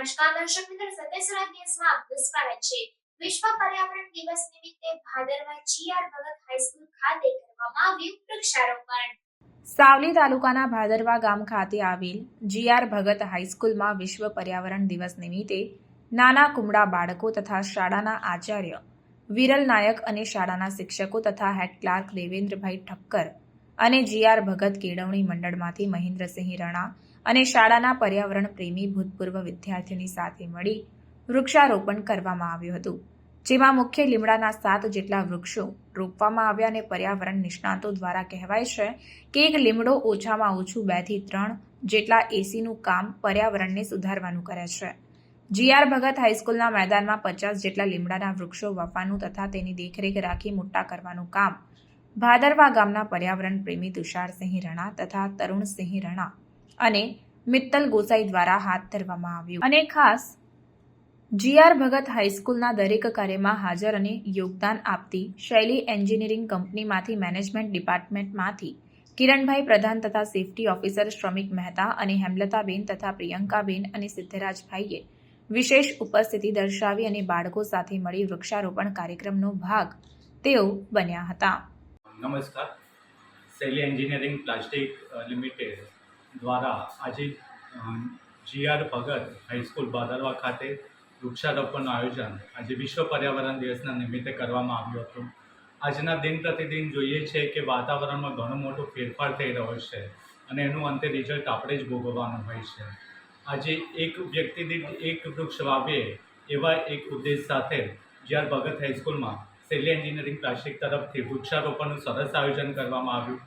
નમસ્કાર દર્શક મિત્રો સત્યસરાજ ન્યૂઝમાં આપનું સ્વાગત છે. વિશ્વ પર્યાવરણ દિવસ નિમિત્તે ભાદરવા જીઆર ભગત હાઈસ્કૂલ ખાતે કરવામાં આવ્યું વૃક્ષારોપણ. સાવલી તાલુકાના ભાદરવા ગામ ખાતે આવેલ જીઆર ભગત હાઈસ્કૂલમાં વિશ્વ પર્યાવરણ દિવસ નિમિત્તે નાના કુમડા બાળકો તથા શાળાના આચાર્ય, વિરલ નાયક અને શાળાના શિક્ષકો તથા હેડ ક્લાર્ક દેવેન્દ્રભાઈ ઠક્કર અને જીઆર ભગત કેળવણી મંડળમાંથી મહેન્દ્રસિંહ રણા અને શાળાના પર્યાવરણ પ્રેમી ભૂતપૂર્વ વિદ્યાર્થીઓની સાથે મળી વૃક્ષારોપણ કરવામાં આવ્યું હતું. જેમાં મુખ્ય લીમડાના સાત જેટલા વૃક્ષો રોપવામાં આવ્યા અને પર્યાવરણ નિષ્ણાતો દ્વારા કહેવાય છે કે એક લીમડો ઓછામાં ઓછું બેથી ત્રણ જેટલા એસીનું કામ પર્યાવરણને સુધારવાનું કરે છે. જીઆર ભગત હાઈસ્કૂલના મેદાનમાં પચાસ જેટલા લીમડાના વૃક્ષો વાવવાનું તથા તેની દેખરેખ રાખી મોટા કરવાનું કામ. ભાદરવા ગામના પર્યાવરણ પ્રેમી તુષારસિંહ રણા તથા તરુણસિંહ રણા અને મિત્તલ ગોસાઈ દ્વારા હાથ ધરવામાં આવ્યું. અને ખાસ, જીઆર ભગત હાઈસ્કૂલના દરેક કાર્યમાં હાજર અને યોગદાન આપતી શૈલી એન્જિનિયરિંગ કંપનીમાંથી મેનેજમેન્ટ ડિપાર્ટમેન્ટમાંથી કિરણભાઈ પ્રધાન તથા સેફટી ઓફિસર શ્રમિક મહેતા અને હેમલતાબેન તથા પ્રિયંકાબેન અને સિદ્ધરાજભાઈએ વિશેષ ઉપસ્થિતિ દર્શાવી અને બાળકો સાથે મળી વૃક્ષારોપણ કાર્યક્રમનો ભાગ તેઓ બન્યા હતા. નમસ્કાર. શૈલી એન્જિનિયરિંગ પ્લાસ્ટિક લિમિટેડ દ્વારા આજે જીઆર ભગત હાઈસ્કૂલ બાદરવા ખાતે વૃક્ષારોપણનું આયોજન આજે વિશ્વ પર્યાવરણ દિવસના નિમિત્તે કરવામાં આવ્યું હતું. આજના દિન પ્રતિદિન જોઈએ છે કે વાતાવરણમાં ઘણો મોટો ફેરફાર થઈ રહ્યો છે અને એનું અંતે રિઝલ્ટ આપણે જ ભોગવવાનું હોય છે. આજે એક વ્યક્તિ દીઠ એક વૃક્ષ વાવીએ એવા એક ઉદ્દેશ સાથે જીઆર ભગત હાઈસ્કૂલમાં સેલી એન્જિનિયરિંગ પ્લાસ્ટિક તરફથી વૃક્ષારોપણનું સરસ આયોજન કરવામાં આવ્યું.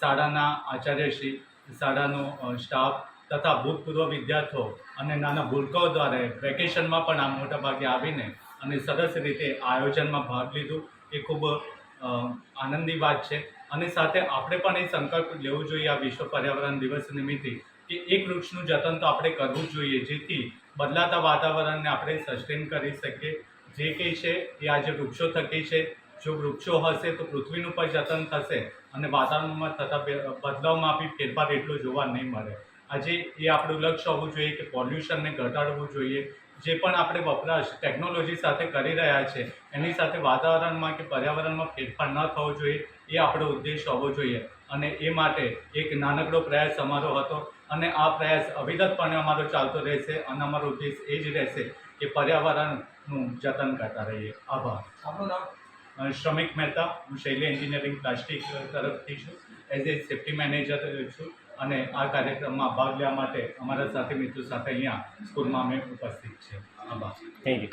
શાળાના આચાર્યશ્રી શાળાનો સ્ટાફ તથા ભૂતપૂર્વ વિદ્યાર્થીઓ અને નાના ભૂલકાઓ દ્વારા વેકેશનમાં પણ આ મોટા ભાગે આવીને અને સરસ રીતે આયોજનમાં ભાગ લીધું. એ ખૂબ આનંદની વાત છે. અને સાથે આપણે પણ એ સંકલ્પ લેવો જોઈએ આ વિશ્વ પર્યાવરણ દિવસ નિમિત્તે કે એક વૃક્ષનું જતન તો આપણે કરવું જ જોઈએ, જેથી બદલાતા વાતાવરણને આપણે સસ્ટેન કરી શકીએ. જે કંઈ છે એ આજે વૃક્ષો થકી છે જો વૃક્ષો હશે તો પૃથ્વીનું પણ જતન થશે અને વાતાવરણમાં થતા બદલાવમાં બી ફેરફાર એટલો જોવા નહીં મળે. આજે એ આપણું લક્ષ્ય હોવું જોઈએ કે પોલ્યુશનને ઘટાડવું જોઈએ. જે પણ આપણે વપરાશ, ટેકનોલોજી સાથે કરી રહ્યા છે, એની સાથે વાતાવરણમાં કે પર્યાવરણમાં ફેરફાર ન થવો જોઈએ, એ આપણો ઉદ્દેશ હોવો જોઈએ. અને એ માટે એક નાનકડો પ્રયાસ અમારો હતો અને આ પ્રયાસ અવિરતપણે અમારો ચાલતો રહેશે અને અમારો ઉદ્દેશ એ જ રહેશે કે પર્યાવરણનું જતન કરતા રહીએ. આભાર. આપણું નામ? શ્રમિક મહેતા, હું શૈલી એન્જિનિયરિંગ પ્લાસ્ટિક તરફથી છું. એઝ એ સેફ્ટી મેનેજર છું અને આ કાર્યક્રમમાં ભાગ લેવા માટે અમારા સાથે મિત્રો સાથે અહીંયા સ્કૂલમાં અમે ઉપસ્થિત છે આભાર. Thank you